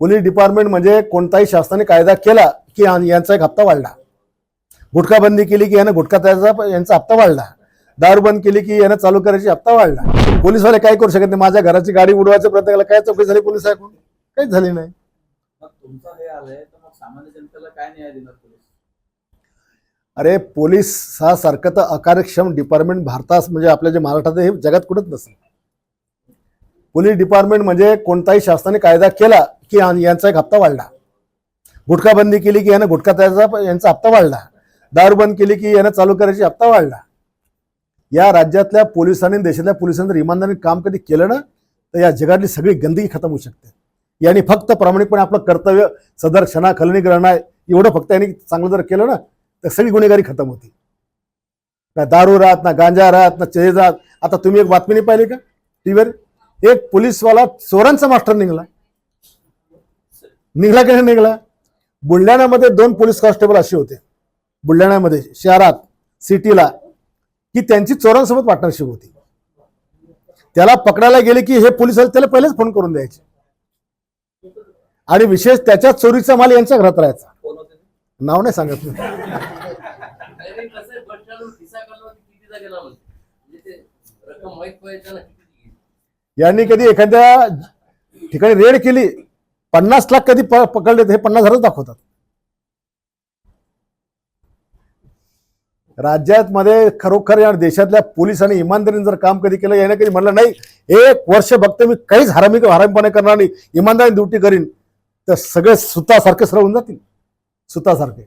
Police department म्हणजे कोणताही शासनाने कायदा केला की यांचा एक हप्ता वाढला. गुटखा बंदी केली की यानं गुटखा त्याचा यांचा हप्ता वाढला. दारू बंद केली की यानं चालू करायची हप्ता वाढला. पोलीसवाले काय करू शकत नाही? माझ्या घराची गाडी उडवायचा प्रयत्न केला काय चौकशी झाली पोलीस ऐकून काहीच झाली नाही. हे अरे पोलीस हा सारखं तर अकार्यक्षम डिपार्टमेंट भारतात म्हणजे आपल्या जे महाराष्ट्रात हे जगात कुठंच नसेल. पोलीस डिपार्टमेंट म्हणजे कोणताही शासनाने कायदा केला की यांचा एक हप्ता वाढला. गुटखाबंदी केली की यानं गुटखा त्याचा यांचा हप्ता वाढला. दारू बंद केली की यानं चालू करायची हप्ता वाढला. या राज्यातल्या पोलिसांनी देशातल्या पोलिसांनी जर इमानदारीने काम कधी केलं ना तर या जगातली सगळी गंदगी खतम होऊ शकते. यांनी फक्त प्रामाणिकपणे आपलं कर्तव्य सदर क्षणा खलनीकरण आहे एवढं फक्त यांनी चांगलं जर केलं ना तर सगळी गुन्हेगारी खतम होती. ना दारू राहत ना गांजा राहत ना चेज राहत आता तुम्ही एक बातमी नाही पाहिली का? टीव्हीवर? एक पोलीसवाला चोरांचा मास्टर निघाला. निघला की नाही निघाला? बुलढाण्यामध्ये दोन पोलीस कॉन्स्टेबल असे होते. बुलढाण्यामध्ये शहरात सिटीला की त्यांची चोरांसोबत पार्टनरशिप होती. त्याला पकडायला गेले की हे पोलीस आले, त्याला पहिलेच फोन करून द्यायचे. आणि विशेष त्याच्या चोरीचा माल यांच्या घरात राहायचा. नाव नाही सांगत मी. यांनी कधी एखाद्या ठिकाणी रेड केली पन्नास लाख कधी पकडले हे पन्नास हजारच दाखवतात. राज्यात मध्ये खरोखर या देशातल्या पोलिसांनी इमानदारीने जर काम कधी केलं याने कधी म्हणलं नाही एक वर्ष बघते मी काहीच हरामी हरामीपणे करणार नाही इमानदारी ड्युटी करीन तर सगळे सुतासारखे राहून जातील. सुतासारखे.